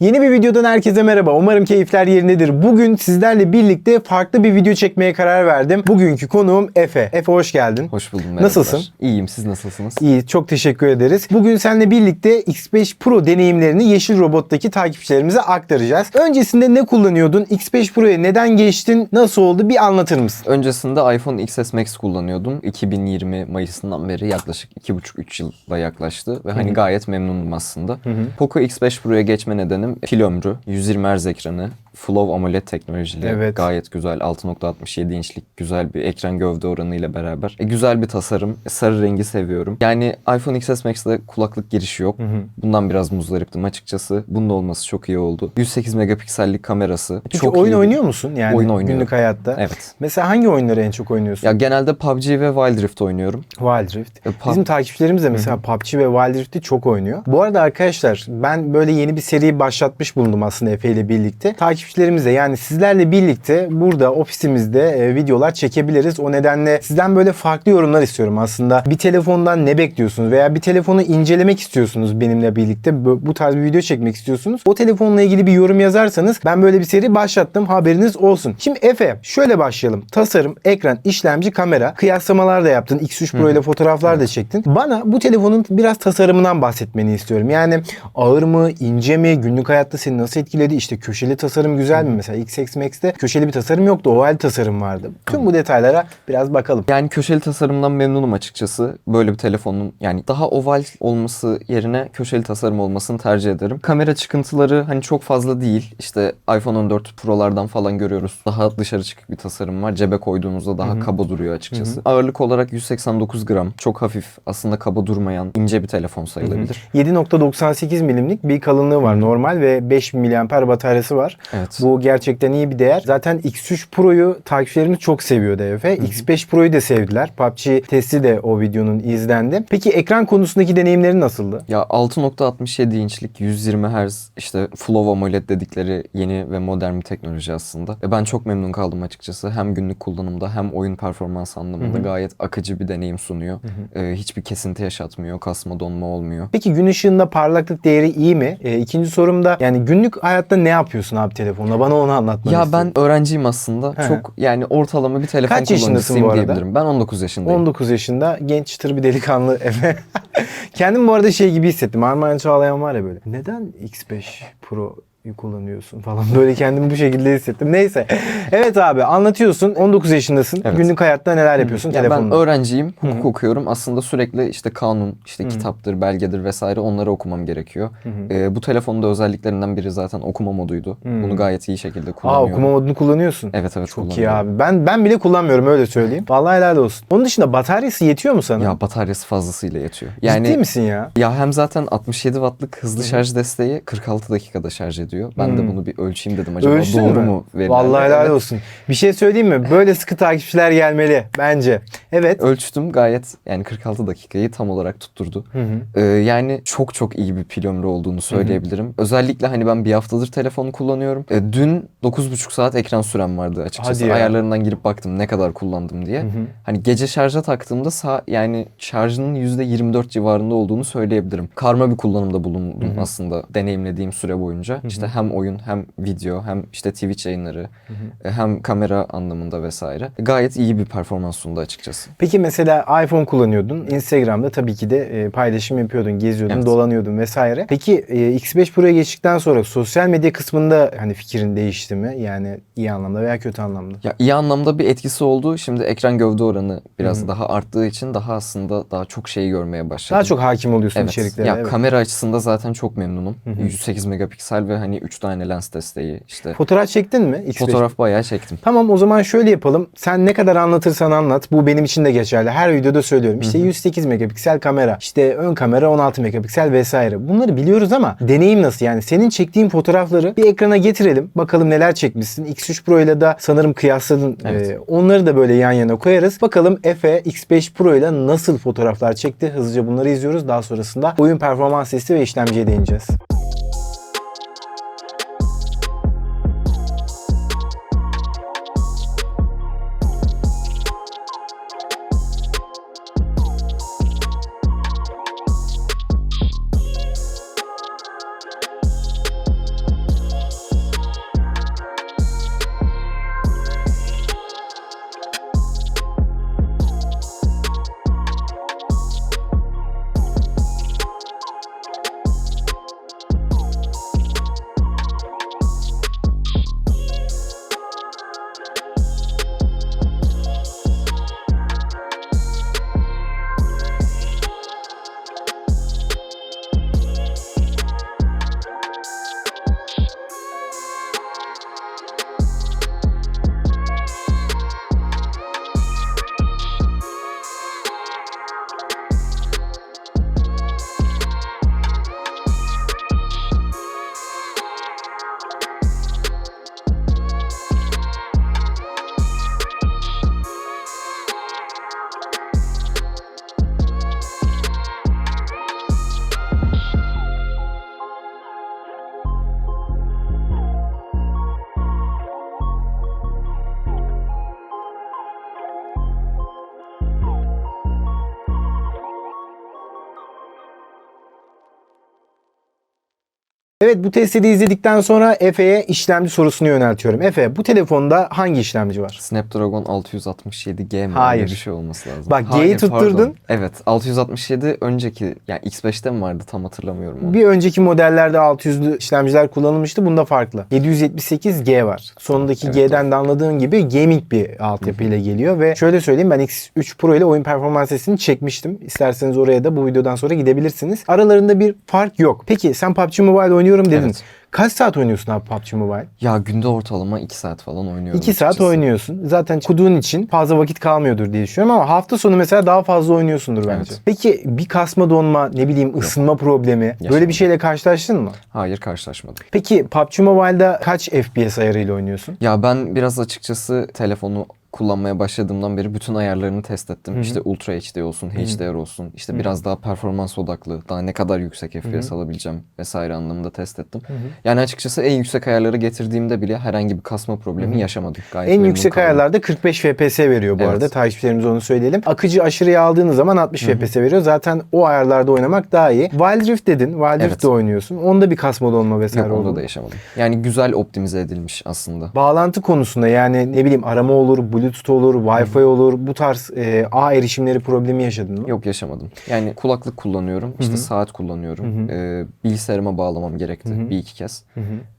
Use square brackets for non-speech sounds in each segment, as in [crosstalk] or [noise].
Yeni bir videodan herkese merhaba. Umarım keyifler yerindedir. Bugün sizlerle birlikte farklı bir video çekmeye karar verdim. Bugünkü konuğum Efe. Efe hoş geldin. Hoş buldum merhabalar. Nasılsın? İyiyim siz nasılsınız? İyi, çok teşekkür ederiz. Bugün seninle birlikte X5 Pro deneyimlerini Yeşil Robot'taki takipçilerimize aktaracağız. Öncesinde ne kullanıyordun? X5 Pro'ya neden geçtin? Nasıl oldu? Bir anlatır mısın? Öncesinde iPhone XS Max kullanıyordum. 2020 Mayıs'ından beri yaklaşık 2,5-3 yıla yaklaştı ve hani gayet memnunum aslında. Poco X5 Pro'ya geçme nedenim pil ömrü, 120 Hz ekranı, Flow AMOLED teknolojili. Evet. Gayet güzel 6.67 inçlik güzel bir ekran gövde oranı ile beraber. E, güzel bir tasarım. E, sarı rengi seviyorum. Yani iPhone XS Max'te kulaklık girişi yok. Bundan biraz muzdariptim açıkçası. Bunun olması çok iyi oldu. 108 megapiksellik kamerası. Peki çok oyun iyi. oynuyor musun? Yani Oyun oynuyorum. günlük hayatta. Evet. Mesela hangi oyunları en çok oynuyorsun? Ya genelde PUBG ve Wild Rift oynuyorum. Wild Rift. E, pub- Bizim takipçilerimiz de mesela PUBG ve Wild Rift'i çok oynuyor. Bu arada arkadaşlar ben böyle yeni bir seri başlatmış bulundum aslında Efe ile birlikte. Takipçilerimizle yani sizlerle birlikte burada ofisimizde e, videolar çekebiliriz. O nedenle sizden böyle farklı yorumlar istiyorum aslında. Bir telefondan ne bekliyorsunuz veya bir telefonu incelemek istiyorsunuz benimle birlikte. Bu bu tarz bir video çekmek istiyorsunuz. O telefonla ilgili bir yorum yazarsanız ben böyle bir seri başlattım. Haberiniz olsun. Şimdi Efe şöyle başlayalım. Tasarım, ekran, işlemci, kamera. Kıyaslamalar da yaptın. X3 Pro ile fotoğraflar da çektin. Bana bu telefonun biraz tasarımından bahsetmeni istiyorum. Yani ağır mı, ince mi, günlük hayatta seni nasıl etkiledi? İşte köşeli tasarım güzel mi? Mesela XX Max'te köşeli bir tasarım yoktu. Oval tasarım vardı. Tüm bu detaylara biraz bakalım. Yani köşeli tasarımdan memnunum açıkçası. Böyle bir telefonun yani daha oval olması yerine köşeli tasarım olmasını tercih ederim. Kamera çıkıntıları hani çok fazla değil. İşte iPhone 14 Pro'lardan falan görüyoruz. Daha dışarı çıkık bir tasarım var. Cebe koyduğunuzda daha kaba duruyor açıkçası. Ağırlık olarak 189 gram. Çok hafif aslında kaba durmayan ince bir telefon sayılabilir. 7.98 milimlik bir kalınlığı var normal ve 5000 mAh bataryası var. Evet. Bu gerçekten iyi bir değer. Zaten X3 Pro'yu takipçilerimiz çok seviyor DF. X5 Pro'yu da sevdiler. PUBG testi de o videonun izlendi. Peki ekran konusundaki deneyimleri nasıldı? Ya 6.67 inçlik 120 Hz işte Flow AMOLED dedikleri yeni ve modern bir teknoloji aslında. E ben çok memnun kaldım açıkçası. Hem günlük kullanımda hem oyun performans anlamında gayet akıcı bir deneyim sunuyor. E, hiçbir kesinti yaşatmıyor. Kasma donma olmuyor. Peki gün ışığında parlaklık değeri iyi mi? E, ikinci sorum da yani günlük hayatta ne yapıyorsun abi telefonla? Bana onu anlatmanı Ya istiyorum. ben öğrenciyim aslında. He. Çok yani ortalama bir telefon Kaç yaşındasın kullanıcısıyım bu arada? diyebilirim. Ben 19 yaşındayım. 19 yaşında genç çıtır bir delikanlı [laughs] Efe. Kendim bu arada şey gibi hissettim. Armağan Çağlayan var ya böyle. Neden X5 Pro kullanıyorsun falan. Böyle kendimi bu şekilde hissettim. Neyse. Evet abi anlatıyorsun. 19 yaşındasın. Evet. Günlük hayatta neler yapıyorsun Ya ben öğrenciyim, hukuk okuyorum. Aslında sürekli işte kanun, işte kitaptır, belgedir vesaire onları okumam gerekiyor. Ee, bu telefonun da özelliklerinden biri zaten okuma moduydu. Bunu gayet iyi şekilde Aa kullanıyorum. okuma modunu kullanıyorsun. Evet evet Çok iyi abi. Ben ben bile kullanmıyorum öyle söyleyeyim. [laughs] Vallahi helal olsun. Onun dışında bataryası yetiyor mu sana? Ya bataryası fazlasıyla yetiyor. Ciddi Yani misin ya? ya hem zaten 67 wattlık hızlı şarj desteği 46 dakikada şarj ediyor. Ben de bunu bir ölçeyim dedim acaba Ölçtün doğru mü? mu verilen? Vallahi helal Evet. olsun. Bir şey söyleyeyim mi? Böyle sıkı takipçiler gelmeli bence. Evet. Ölçtüm gayet yani 46 dakikayı tam olarak tutturdu. Ee, yani çok çok iyi bir pil ömrü olduğunu söyleyebilirim. Özellikle hani ben bir haftadır telefonu kullanıyorum. Ee, dün 9,5 saat ekran sürem vardı açıkçası. Hadi ya. Ayarlarından girip baktım ne kadar kullandım diye. Hani gece şarja taktığımda sağ, yani şarjının %24 civarında olduğunu söyleyebilirim. Karma bir kullanımda bulundum aslında deneyimlediğim süre boyunca. İşte hem oyun hem video hem işte Twitch yayınları e, hem kamera anlamında vesaire. Gayet iyi bir performans sundu açıkçası. Peki mesela iPhone kullanıyordun. Instagram'da tabii ki de e, paylaşım yapıyordun, geziyordun, Evet. dolanıyordun vesaire. Peki e, X5 Pro'ya geçtikten sonra sosyal medya kısmında hani fikrin değişti mi? Yani iyi anlamda veya kötü anlamda. Ya iyi anlamda bir etkisi oldu. Şimdi ekran gövde oranı biraz daha arttığı için daha aslında daha çok şey görmeye başladım. Daha çok hakim oluyorsun evet. içeriklere. Ya evet. kamera açısında zaten çok memnunum. 108 megapiksel ve hani 3 tane lens desteği işte. Fotoğraf çektin mi? X5? Fotoğraf bayağı çektim. Tamam o zaman şöyle yapalım. Sen ne kadar anlatırsan anlat. Bu benim için de geçerli. Her videoda söylüyorum. İşte 108 megapiksel kamera, işte ön kamera 16 megapiksel vesaire. Bunları biliyoruz ama deneyim nasıl? Yani senin çektiğin fotoğrafları bir ekrana getirelim. Bakalım neler çekmişsin. X3 Pro ile de sanırım kıyasladın. Evet. Ee, onları da böyle yan yana koyarız. Bakalım Efe X5 Pro ile nasıl fotoğraflar çekti? Hızlıca bunları izliyoruz. Daha sonrasında oyun performans testi ve işlemciye değineceğiz. Evet bu testleri izledikten sonra Efe'ye işlemci sorusunu yöneltiyorum. Efe bu telefonda hangi işlemci var? Snapdragon 667G mi? Hayır. Öyle bir şey olması lazım. Bak, G'yi tutturdun. pardon. Evet 667 önceki yani X5'te mi vardı tam hatırlamıyorum onu. Bir önceki modellerde 600'lü işlemciler kullanılmıştı. Bunda farklı. 778G var. Sonundaki Evet, G'den de anladığın gibi gaming bir altyapı ile geliyor ve şöyle söyleyeyim ben X3 Pro ile oyun performans çekmiştim. İsterseniz oraya da bu videodan sonra gidebilirsiniz. Aralarında bir fark yok. Peki sen PUBG Mobile oynuyorum dedin. Evet. Kaç saat oynuyorsun abi PUBG Mobile? Ya günde ortalama 2 saat falan oynuyorum. 2 saat açıkçası. oynuyorsun. Zaten kuduğun için fazla vakit kalmıyordur diye düşünüyorum ama hafta sonu mesela daha fazla oynuyorsundur bence. Evet. Peki bir kasma donma, ne bileyim ısınma problemi böyle Yaşamadım. bir şeyle karşılaştın mı? Hayır karşılaşmadım. Peki PUBG Mobile'da kaç FPS ayarıyla oynuyorsun? Ya ben biraz açıkçası telefonu kullanmaya başladığımdan beri bütün ayarlarını test ettim. Hı hı. İşte Ultra HD olsun, HDR olsun. İşte biraz daha performans odaklı, daha ne kadar yüksek FPS alabileceğim vesaire anlamında test ettim. Yani açıkçası en yüksek ayarları getirdiğimde bile herhangi bir kasma problemi yaşamadım. Gayet En yüksek kaldım. ayarlarda 45 FPS veriyor bu Evet. arada. Takipçilerimize onu söyleyelim. Akıcı aşırıya aldığınız zaman 60 FPS veriyor. Zaten o ayarlarda oynamak daha iyi. Wild Rift dedin. Wild Evet. Rift'te oynuyorsun. Onda bir kasma donma vesaire Yok oldu. onda da yaşamadım. Yani güzel optimize edilmiş aslında. Bağlantı konusunda yani ne bileyim arama olur, Bluetooth olur, Wi-Fi olur. Bu tarz e, ağ erişimleri problemi yaşadın mı? Yok yaşamadım. Yani kulaklık kullanıyorum, işte saat kullanıyorum. Ee, bilgisayarıma bağlamam gerekti bir iki kez.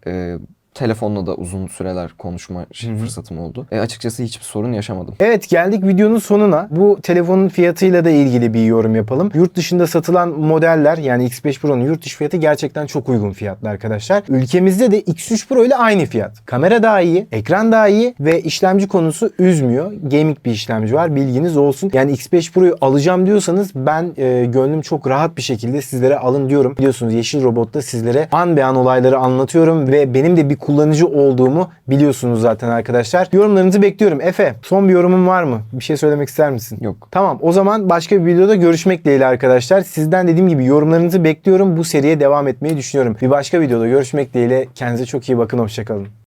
Ee, telefonla da uzun süreler konuşma şey- fırsatım oldu. E, açıkçası hiçbir sorun yaşamadım. Evet geldik videonun sonuna. Bu telefonun fiyatıyla da ilgili bir yorum yapalım. Yurt dışında satılan modeller yani X5 Pro'nun yurt dışı fiyatı gerçekten çok uygun fiyatlı arkadaşlar. Ülkemizde de X3 Pro ile aynı fiyat. Kamera daha iyi, ekran daha iyi ve işlemci konusu üzmüyor. Gaming bir işlemci var bilginiz olsun. Yani X5 Pro'yu alacağım diyorsanız ben e, gönlüm çok rahat bir şekilde sizlere alın diyorum. Biliyorsunuz Yeşil Robot'ta sizlere an be an olayları anlatıyorum ve benim de bir kullanıcı olduğumu biliyorsunuz zaten arkadaşlar. Yorumlarınızı bekliyorum. Efe son bir yorumun var mı? Bir şey söylemek ister misin? Yok. Tamam o zaman başka bir videoda görüşmek dileğiyle arkadaşlar. Sizden dediğim gibi yorumlarınızı bekliyorum. Bu seriye devam etmeyi düşünüyorum. Bir başka videoda görüşmek dileğiyle. Kendinize çok iyi bakın. Hoşçakalın.